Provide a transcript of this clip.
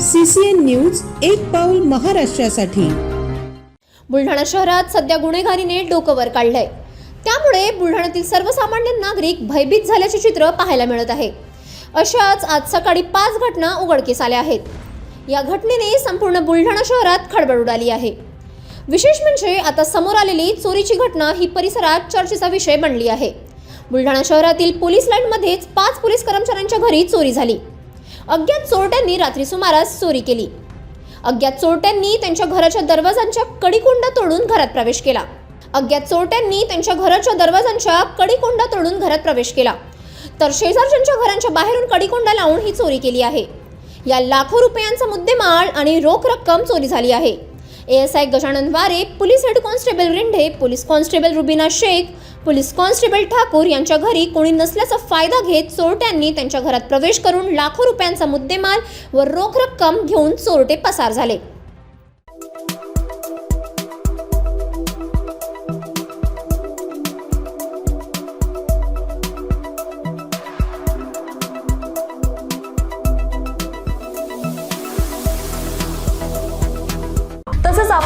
CCN news एक पाऊल महाराष्ट्रासाठी. बुलढाणा शहरात सध्या गुन्हेगारीने डोकं वर काढलंय. त्यामुळे बुलढाण्यातील सर्वसामान्य नागरिक भयभीत झाल्याचे चित्र पाहायला मिळत आहे. अशाच आज सकाळी पाच घटना उघडकीस आल्या आहेत. या घटनेने संपूर्ण बुलढाणा शहरात खळबळ उडाली आहे. विशेष म्हणजे आता समोर आलेली चोरीची घटना ही परिसरात चर्चेचा विषय बनली आहे. बुलढाणा शहरातील पोलीस लाईनमध्येच पाच पोलीस कर्मचाऱ्यांच्या घरी चोरी झाली. अज्ञात चोरट्यांनी रात्री सुमारास चोरी केली. अज्ञात चोरट्यांनी त्यांच्या घराच्या दरवाजांच्या कडीकोंडा तोडून घरात प्रवेश केला. अज्ञात चोरट्यांनी त्यांच्या घराच्या दरवाजांच्या कडीकोंडा तोडून घरात प्रवेश केला. तर शेजारच्यांच्या घरांच्या बाहेरून कडीकोंडा लावून ही चोरी केली आहे. या लाखो रुपयांचा मुद्देमाल आणि रोख रक्कम चोरी झाली आहे. S I Gajanan Ware police head constable Rindhe police constable Rubina Shaikh police constable Thakur यांच्या घरी कोणी नसल्याचा फायदा घेत चोरट्यांनी त्यांच्या घरात प्रवेश करून लाखो रुपयांचा मुद्देमाल व रोख रक्कम घेऊन चोरटे पसार झाले.